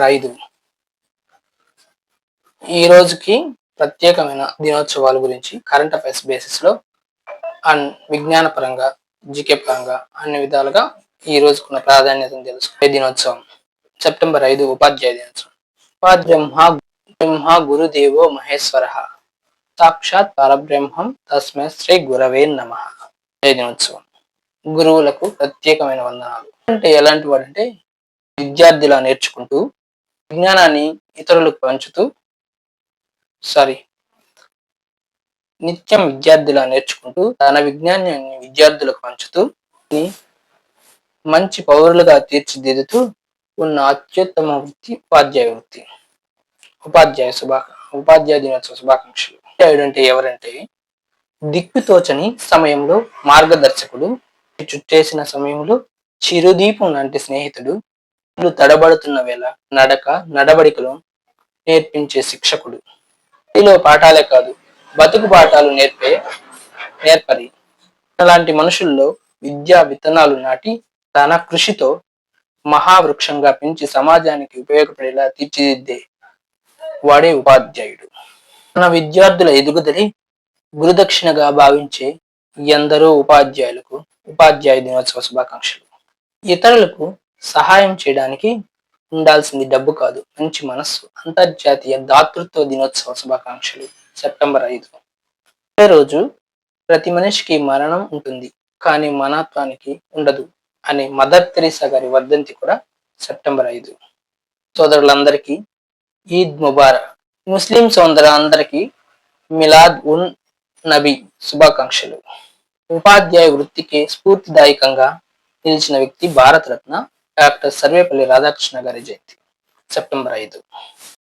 September ఐదు. ఈ రోజుకి ప్రత్యేకమైన దినోత్సవాల గురించి కరెంట్ అఫైర్స్ బేసిస్లో అండ్ విజ్ఞాన పరంగా జీకే పరంగా అన్ని విధాలుగా ఈ రోజుకున్న ప్రాధాన్యతను తెలుసుకునే దినోత్సవం. సెప్టెంబర్ ఐదు ఉపాధ్యాయ దినోత్సవం. ఉపాధ్యమ్మ బ్రహ్మ గురుదేవో మహేశ్వర. సాక్షాత్ పరబ్రహ్మం తస్మై శ్రీ గురవే నమ. దినోత్సవం. గురువులకు ప్రత్యేకమైన వందనాలు. అంటే ఎలాంటి వాడంటే విద్యార్థిలా నేర్చుకుంటూ విజ్ఞానాన్ని ఇతరులకు పంచుతూ సారీ నిత్యం విద్యార్థిలా నేర్చుకుంటూ తన విజ్ఞానాన్ని విద్యార్థులకు పంచుతూ మంచి పౌరులుగా తీర్చిదిద్దుతూ ఉన్న అత్యుత్తమ వృత్తి ఉపాధ్యాయ వృత్తి. ఉపాధ్యాయ శుభా ఉపాధ్యాయ దినోత్సవ శుభాకాంక్షలు. ఉపాధ్యాయుడు అంటే ఎవరంటే దిక్కుతోచని సమయంలో మార్గదర్శకుడు చుట్టేసిన సమయంలో చిరుదీపం లాంటి స్నేహితుడు తడబడుతున్న వేళ నడక నడవడికలు నేర్పించే శిక్షకుడు. ఇలో పాఠాలే కాదు బతుకు పాఠాలు నేర్పే నేర్పరి. అలాంటి మనుషుల్లో విద్యా విత్తనాలు నాటి తన కృషితో మహావృక్షంగా పెంచి సమాజానికి ఉపయోగపడేలా తీర్చిదిద్దే వాడే ఉపాధ్యాయుడు. మన విద్యార్థుల ఎదుగుదలే గురుదక్షిణగా భావించే ఎందరో ఉపాధ్యాయులకు ఉపాధ్యాయ దినోత్సవ శుభాకాంక్షలు. ఇతరులకు సహాయం చేయడానికి ఉండాల్సింది డబ్బు కాదు మంచి మనస్సు. అంతర్జాతీయ దాతృత్వ దినోత్సవ శుభాకాంక్షలు. సెప్టెంబర్ ఐదు. రోజు ప్రతి మనిషికి మరణం ఉంటుంది కానీ మనత్వానికి ఉండదు అనే మదర్ తెరీసా గారి వర్ధంతి కూడా సెప్టెంబర్ ఐదు. సోదరులందరికీ ఈద్ ముబారక్. ముస్లిం సోదరులందరికీ మిలాద్ ఉన్ నబీ శుభాకాంక్షలు. ఉపాధ్యాయ వృత్తికి స్ఫూర్తిదాయకంగా నిలిచిన వ్యక్తి భారతరత్న డాక్టర్ సర్వేపల్లి రాధాకృష్ణ గారి జయంతి సెప్టెంబర్ ఐదు.